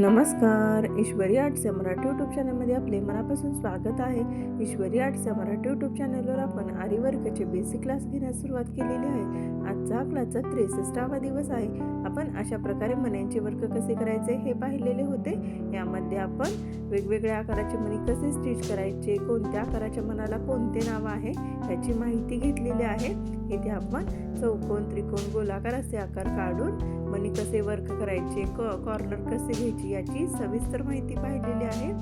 नमस्कार ईश्वरी आर्ट्सच्या मराठी यूट्यूब चॅनलमध्ये आपले मनापासून स्वागत आहे. ईश्वरी आर्ट्सच्या मराठी यूट्यूब चॅनलवर आपण आरीवर्गाचे बेसिक क्लास घेण्यास सुरुवात केलेली आहे. आजचा क्लासचा त्रेसष्टावा दिवस आहे. आपण अशा प्रकारे मण्यांचे वर्क कसे करायचे हे पाहिलेले होते. यामध्ये आपण वेगवेगळ्या आकाराचे मणी कसे स्टिच करायचे कोणत्या आकाराच्या मनाला कोणते नाव आहे याची माहिती घेतलेली आहे. इथे आपण चौकोन त्रिकोण गोलाकार असे आकार काढून मणी कसे वर्क करायचे क कॉर्नर कसे घ्यायचे याची सविस्तर माहिती पाहिलेली आहे.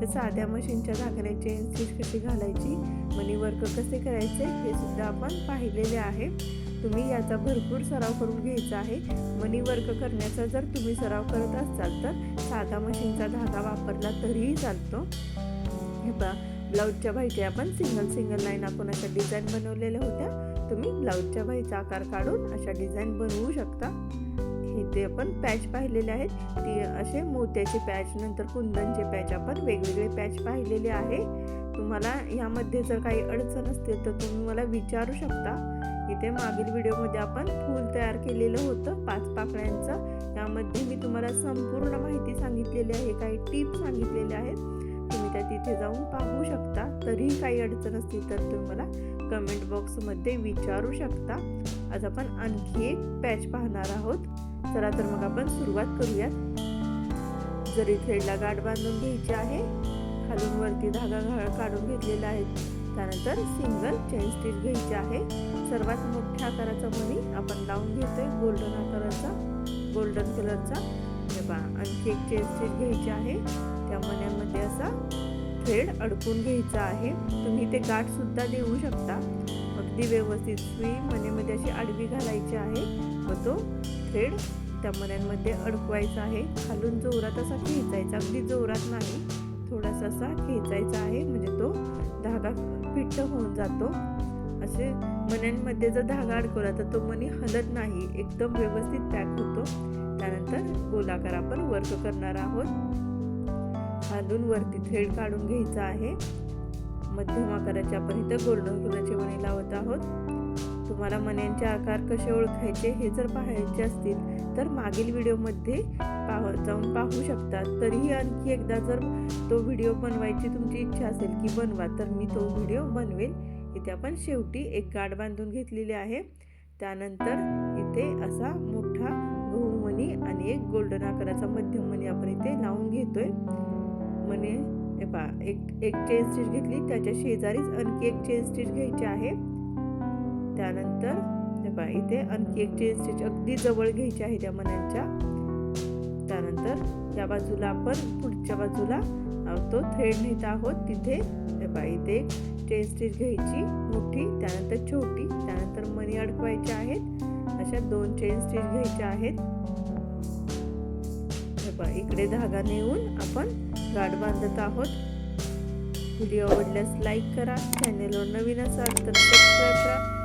तर साध्या मशीनच्या झाकण्याचे चेन स्टिच कशी घालायची मनी वर्क कसे करायचे हे सुद्धा आपण पाहिलेले आहे. तुम्ही याचा भरपूर सराव करून घ्यायचा आहे. मनी वर्क करण्याचा जर तुम्ही सराव करत असाल तर साधा मशीनचा धागा वापरला तरीही चालतो. हे बा ब्लाऊजच्या बाईचे आपण सिंगल सिंगल लाईन आपण अशा डिझाईन बनवलेल्या होत्या. तुम्ही ब्लाऊजच्या बाईचा आकार काढून अशा डिझाईन बनवू शकता. ते आपण पॅच पाहिलेले आहेत. ती असे मोत्याचे पॅच नंतर कुंदनचे पॅच आपण वेगवेगळे पॅच पाहिलेले आहे. तुम्हाला यामध्ये जर काही अडचण असतील तर तुम्ही मला विचारू शकता. इथे मागील व्हिडिओमध्ये आपण फूल तयार केलेलं होतं पाच पाकळ्यांचं. यामध्ये मी तुम्हाला संपूर्ण माहिती सांगितलेली आहे काही टिप्स सांगितलेल्या आहेत. तुम्ही त्या तिथे जाऊन पाहू शकता. तरीही काही अडचण असतील तर तुम्ही मला कमेंट बॉक्समध्ये विचारू शकता. आज आपण आणखी एक पॅच पाहणार आहोत. चला तर मग आपण सुरुवात करूयात. जरी थ्रेडला गाठ बांधून घ्यायची आहे खालून वरती धागा काढून घेतलेला आहे. त्यानंतर सिंगल चेन स्टिच घ्यायची आहे. सर्वात मोठ्या आकाराचा मणी आपण लावून घेतोय गोल्डन आकाराचा गोल्डन कलरचा. हे पहा आणखी एक चेन स्टिच घ्यायची आहे. त्या मण्यामध्ये असा थ्रेड अडकून घ्यायचा आहे. तुम्ही ते गाठ सुद्धा देऊ शकता. अगदी व्यवस्थित. सुई मण्यामध्ये अशी आडवी घालायची आहे. व तो थ्रेड त्या मण्यांमध्ये अडकवायचा आहे. खालून जोरात असा खेचायचा अगदी जोरात नाही थोडासा असा खेचायचा आहे. म्हणजे तो धागा फिट्ट होऊन जातो. असे मण्यांमध्ये जर धागा अडकवला तर तो मणी हलत नाही. एकदम व्यवस्थित पॅक होतो. त्यानंतर गोलाकार आपण वर्क करणार आहोत. खालून वरती थ्रेड काढून घ्यायचा आहे. मध्यम आकाराच्या आपण इथं गोल्डन फुलाचे मणी लावत आहोत. तुम्हाला मण्यांचे आकार कसे ओळखायचे हे जर पाहायचे असतील तर मागील व्हिडिओमध्ये पाह जाऊन पाहू शकता तरीही आणखी एकदा जर तो व्हिडिओ बनवायची तुमची इच्छा असेल की बनवा तर मी तो व्हिडिओ बनवेल. इथे आपण शेवटी एक गाठ बांधून घेतलेली आहे. त्यानंतर इथे असा मोठा गहू मणी आणि एक गोल्डन आकाराचा मध्यम मणी आपण इथे लावून घेतोय. मणी हे पहा एक एक चेन स्टिच घेतली. त्याच्या शेजारीच आणखी एक चेन स्टिच घ्यायची आहे. त्यानंतर इथे आणखी एक चेन स्टिच अगदी जवळ घ्यायची आहे त्या मण्यांच्या. त्यानंतर या बाजूला आपण पुढच्या बाजूला तो थ्रेड नेत आहोत. तिथे हे पहा इथे चेन स्टिच घ्यायची मोठी त्यानंतर छोटी त्यानंतर मणी अडकवायचे आहेत. अशा दोन चेन स्टिच घ्यायच्या आहेत. हे इकडे धागा नेऊन आपण गाठ बांधत आहोत. व्हिडिओ आवडल्यास लाईक करा. चॅनेलवर नवीन असाल तर सबस्क्राईब करा.